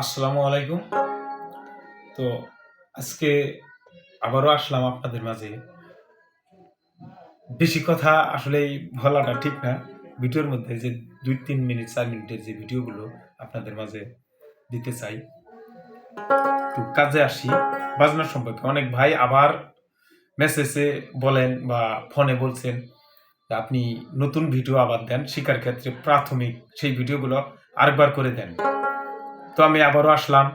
আসসালামু আলাইকুম। তো আজকে আবারও আসলাম আপনাদের মাঝে। বেশি কথা আসলে বলাটা ঠিক না। ভিডিওর মধ্যে যে দুই তিন মিনিট, চার মিনিটের যে ভিডিওগুলো আপনাদের মাঝে দিতে চাই। তো কাজে আসি। বাজনার সম্পর্কে অনেক ভাই আবার মেসেজে বলেন বা ফোনে বলছেন আপনি নতুন ভিডিও আবার দেন। শিকার ক্ষেত্রে প্রাথমিক সেই ভিডিওগুলো আরেকবার করে দেন। তো আমি আবারও আসলাম।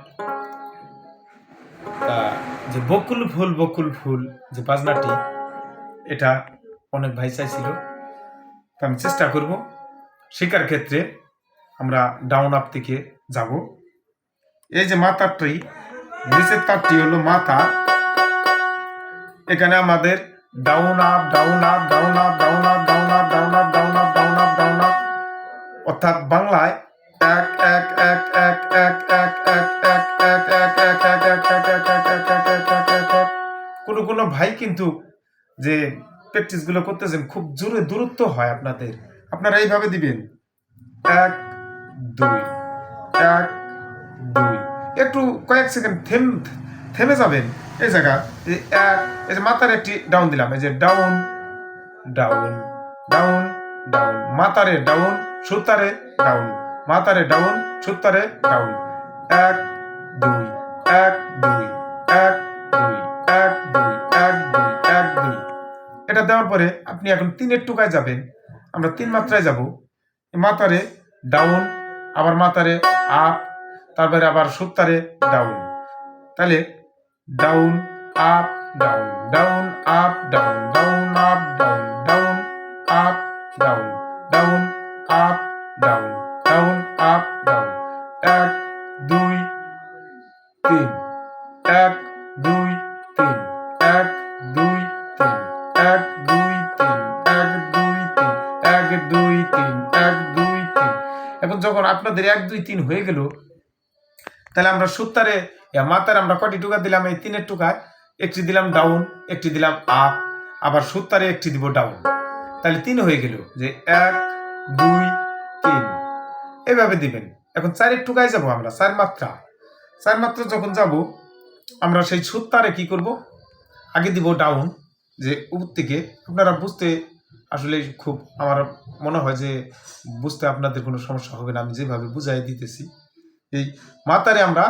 যে বকুল ফুল বকুল ফুল, যে বাজনাটি, এটা অনেক ভাই চাইছিল। তো আমি চেষ্টা করব। শিকার ক্ষেত্রে আমরা ডাউন আপ থেকে যাব। এই যে মাথারটি নিচের তারটি হলো মাথা। এখানে আমাদের down up down up down up down up down up down up down up down up down up অর্থাৎ বাংলায় এক এক এক এক এক এক এক কোনো কোনো ভাই কিন্তু যে প্র্যাকটিসগুলো করতেছেন, খুব জোরে দূরত্ব হয় আপনাদের। আপনারা এইভাবে দিবেন। এক, দুই। এক, দুই। একটু কয়েক সেকেন্ড থেম, থেমে যাবেন। এই জায়গা এক, এই যে মাথার একটি ডাউন দিলাম। এই যে ডাউন ডাউন ডাউন ডাউন মাথারে ডাউন সুতারে ডাউন মাথারে ডাউন সুতারে ডাউন। এক, দুই এক দুই এক দুই এক দুই এক দুই এক, দুই। এটা দেওয়ার পরে আপনি এখন তিনের টুকায় যাবেন। আমরা তিন মাত্রায় যাব। মাথারে ডাউন, আবার মাথারে আপ, তারপরে আবার সুতারে ডাউন। তাহলে down, up, down down, up, down down, up, down down, up, down down, up, down. আপনাদের এক, দুই, তিন হয়ে গেল। তাহলে আমরা সত্তরে মাথার আমরা কটি টুকা দিলাম? এই তিনের টুকায় একটি দিলাম ডাউন একটি দিলাম আপ আবার সত্তরে একটি দিব ডাউন তাহলে তিন হয়ে গেল যে এক, দুই, তিন। এভাবে দিবেন। এখন চারের টুকায় যাব আমরা, চার মাত্রা। চার মাত্রা যখন যাব, আমরা সেই সত্তরে কি করব? আগে দিব ডাউন যে উপর থেকে। আপনারা বুঝতে আসলে খুব আমার মনে হয় যে বুঝতে আপনাদের কোনো সমস্যা হবে না, আমি যেভাবে বুঝাই দিতেছি। এই মাতারে আমরা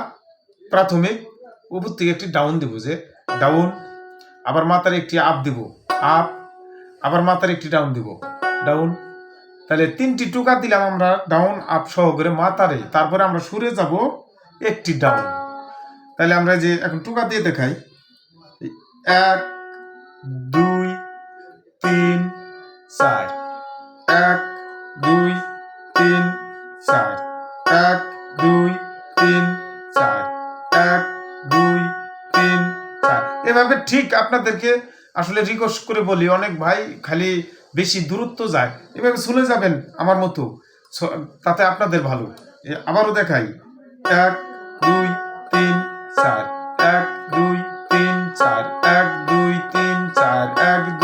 প্রাথমিক উপর থেকে একটি ডাউন দিব যে ডাউন আবার মাতারে একটি আপ দিব আপ আবার মাতারে একটি ডাউন দিব ডাউন তাহলে তিনটি টুকা দিলাম আমরা ডাউন আপ সহ করে মাতারে, তারপরে আমরা সুরে যাব একটি ডাউন তাহলে আমরা যে এখন টুকা দিয়ে দেখাই এক, দুই, তিন চার। এক, দুই, তিন, চার। এক, দুই, তিন, চার। এক, দুই, তিন, চার। এভাবে ঠিক আপনাদেরকে আসলে রিকোয়েস্ট করে বলি, অনেক ভাই খালি বেশি দূরত্ব যায়। এভাবে শুনে যাবেন আমার মতো। তাতে আপনাদের ভালো। আবারও দেখাই। এক, দুই, তিন, চার। এক, দুই, তিন, চার। এক, দুই, তিন, চার। এক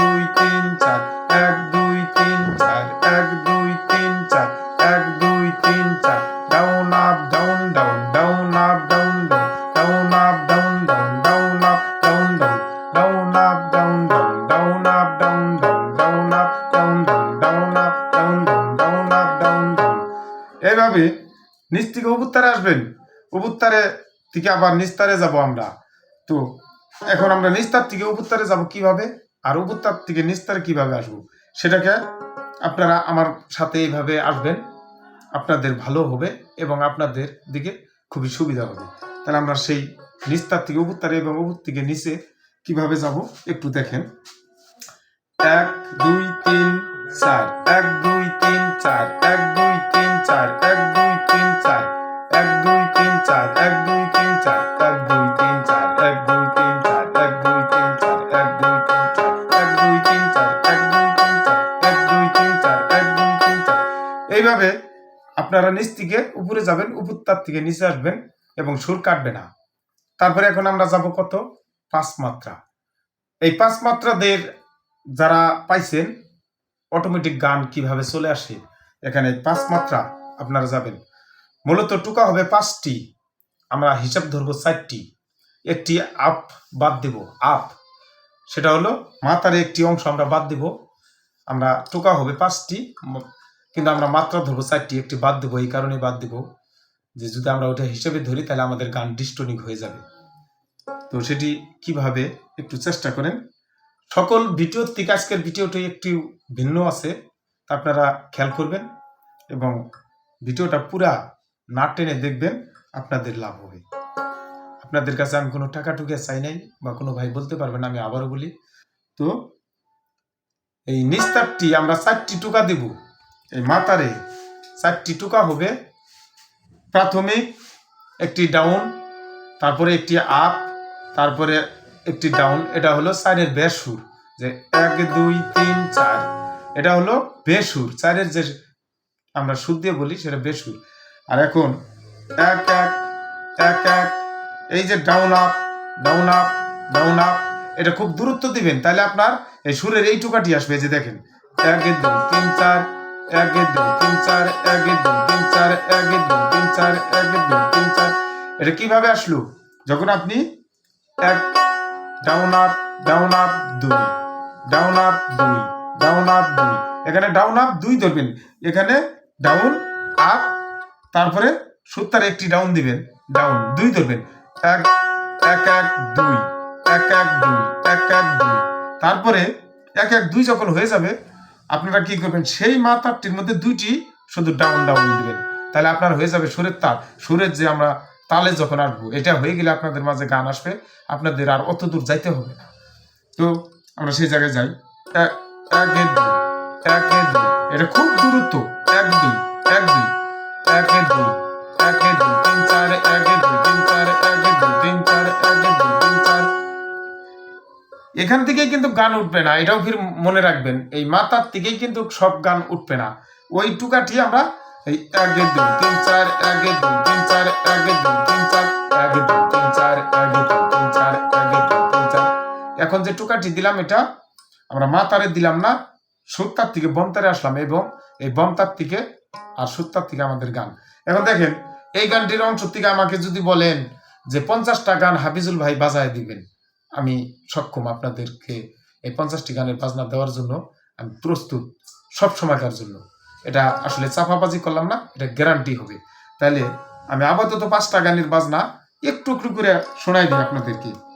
এইভাবে নিচ থেকে উবুত্তারে আসবেন। উবুত্তারে থেকে আবার নিস্তারে যাব আমরা। তো এখন আমরা নিস্তার থেকে উবুত্তারে যাব কীভাবে? আর উবুত্তার থেকে নিস্তারে কীভাবে আসব? সেটাকে আপনারা আমার সাথে এইভাবে আসবেন। আপনাদের ভালো হবে এবং আপনাদের দিকে খুবই সুবিধা হবে। তাহলে আমরা সেই নিস্তার থেকে উবুত্তারে এবং উবুত থেকে নিচে কীভাবে যাব একটু দেখেন। এক, দুই, তিন, চার। এক আপনারা নিচ থেকে উপরে যাবেন উপর তার থেকে নিচে আসবেন এবং সুর কাটবে না। তারপরে এখন আমরা যাব কত? পাঁচ মাত্রা এই পাঁচ মাত্রাদের যারা পাইছেন অটোমেটিক গান কীভাবে চলে আসে? এখানে পাঁচ মাত্রা আপনারা যাবেন। মূলত টুকা হবে পাঁচটি। আমরা হিসাব ধরবো চারটি। একটি আপ বাদ দেব, আপ। সেটা হলো মাথার একটি অংশ আমরা বাদ দেব। আমরা টোকা হবে পাঁচটি। কিন্তু আমরা মাত্রা ধরবো চারটি, একটি বাদ দেবো, এই কারণে বাদ দেবো যে যদি আমরা ওটা হিসেবে ধরি, তাহলে আমাদের গান ডিস্টনিক হয়ে যাবে। তো সেটি কীভাবে একটু চেষ্টা করেন। সকল ভিডিওর থেকে আজকের ভিডিওটি একটু ভিন্ন আছে, তা আপনারা খেয়াল করবেন এবং ভিডিওটা পুরা না টেনে দেখবেন, আপনাদের লাভ হবে। আপনাদের কাছে আমি কোনো টাকা টুকে চাই নাই বা কোনো ভাই বলতে পারবেন আমি আবারও বলি। তো এই নিস্তারটি আমরা চারটি টুকা দেব। এই মাতারে চারটি টুকা হবে। প্রাথমিক একটি ডাউন তারপরে একটি আপ তারপরে একটি ডাউন এটা হলো চারের বেসুর, যে এক, দুই, তিন, চার। এটা হলো বেসুর, চারের যে আমরা সুর দিয়ে বলি সেটা বেসুর। আর এখন এক এক এক এক, এই যে down up down up down up এটা খুব দূরত্ব দিবেন। তাহলে আপনার এই সুরের এই টুকাটি আসবে যে দেখেন। এক, দুই, তিন, চার এক, দুই, তিন, চার, এক, দুই, তিন, চার, এক, দুই, তিন, চার, এক, দুই, তিন, চার। এটা কীভাবে আসলো? যখন আপনি এক, ডাউন আপ ডাউন আপ, দুই, ডাউন আপ, দুই, ডাউন আপ, দুই। এখানে ডাউন আপ, দুই ধরবেন। এখানে ডাউন আপ, তারপরে সত্তর একটি ডাউন দিবেন। ডাউন, দুই ধরবেন। এক এক এক, দুই, এক এক, দুই, এক এক, দুই। তারপরে এক এক, দুই যখন হয়ে যাবে আপনারা কি করবেন? সেই মাতারটির মধ্যে দুইটি শুধু ডাউন ডাউন দিবেন। তাহলে আপনার হয়ে যাবে সুরের তাল। সুরের যে আমরা তালে যখন আসব এটা হয়ে গেলে আপনাদের মাঝে গান আসবে। আপনাদের আর অত দূর যাইতে হবে না। তো আমরা সেই জায়গায় যাই। এক দুই এক, দুই। এটা খুব দূরত্ব এক, দুই এক দুই। এক দুই এক, দুই। এখান থেকেই কিন্তু গান উঠবে না, এটাও ফির মনে রাখবেন, এই মাতার থেকেই কিন্তু সব গান উঠবে না। ওই টুকাটি আমরা এই এ দুই তিন চার এ দুই তিন চার এ দুই তিন চার এ দুই তিন চার এ দুই তিন চার এ দুই তিন চার। এখন যে টুকাটি দিলাম এটা, আমরা মাতারে দিলাম না সুত্তার থেকে বমতারে আসলাম এবং এই বমতার থেকে আর সুত্তার থেকে আমাদের গান। এখন দেখেন, এই গানটির অংশ থেকে আমাকে যদি বলেন যে পঞ্চাশটা গান হাফিজুল ভাই বাজায় দিবেন আমি সক্ষম আপনাদেরকে এই পঞ্চাশটি গানের বাজনা দেওয়ার জন্য আমি প্রস্তুত সব সময়কার জন্য। এটা আসলে চাপাবাজি করলাম না, এটা গ্যারান্টি হবে। তাহলে আমি আপাতত পাঁচটা গানের বাজনা একটু একটু করে শোনাই দিই আপনাদেরকে।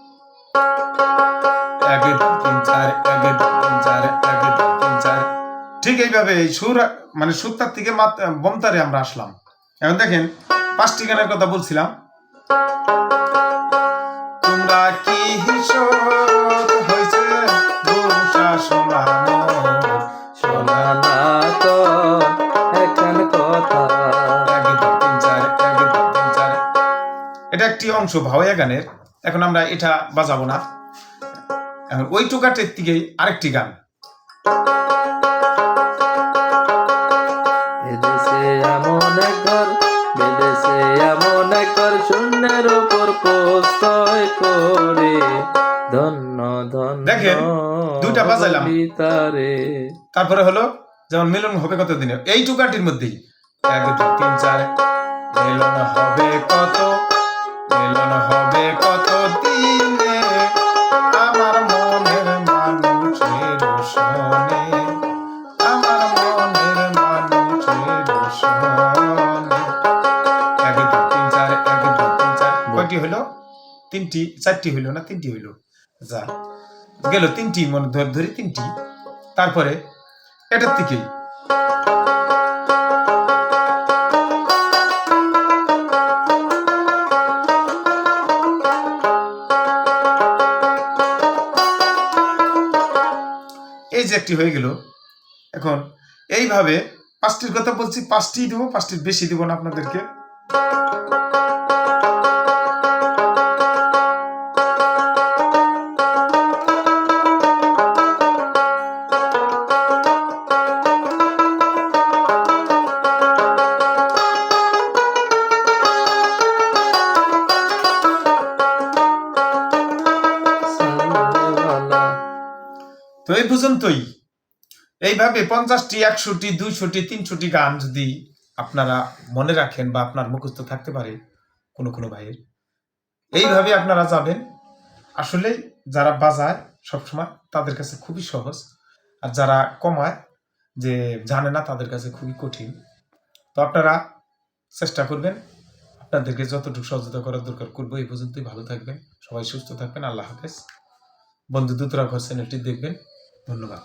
ঠিক এইভাবে এই সুর মানে সুরতার থেকে মাত- বমতারে আমরা আসলাম। এখন দেখেন, পাঁচটি গানের কথা বলছিলাম। তোমরা হিসত হয়েছে তো কথা এটা একটি অংশ ভাওয়া গানের এখন আমরা এটা বাজাবো না। এখন ওই টুকাটের দিকেই আরেকটি গান। বেদেশে এমন এক ঘর বেদেশে এমন এক ঘর শূন্যের প্রস্তয় করে ধন্য ধন্য দেখেন, দুইটা বাজাইলাম। তারপরে হলো যেমন মিলন হবে কত দিনে এই টুকাটির মধ্যেই। এক দুই তিন চার মিলন হবে কত? তিনটি, চারটি হইল না, তিনটি হইল? যা। গেল তিনটি, মনে ধর তিনটি। তারপরে, এটার থেকেই এই যে একটি হয়ে গেল। এখন, এইভাবে পাঁচটির কথা বলছি পাঁচটি দেবো, পাঁচটির বেশি দেবো না আপনাদেরকে। তো এই পর্যন্তই। এইভাবে পঞ্চাশটি, একশোটি, দুইশোটি, তিনশোটি গান যদি আপনারা মনে রাখেন বা আপনার মুখস্থ থাকতে পারে কোনো কোনো ভাইয়ের, এইভাবে আপনারা যাবেন। আসলে যারা বাজায় সবসময় তাদের কাছে খুবই সহজ, আর যারা কমায় যে জানে না তাদের কাছে খুবই কঠিন। তো আপনারা চেষ্টা করবেন, আপনাদেরকে যতটুকু সহযোগিতা করার দরকার করব এই পর্যন্তই। ভালো থাকবেন, সবাই সুস্থ থাকবেন, আল্লাহ হাফেজ। বন্ধু, দুতরা ঘর চ্যানেলটি দেখবেন। ধন্যবাদ।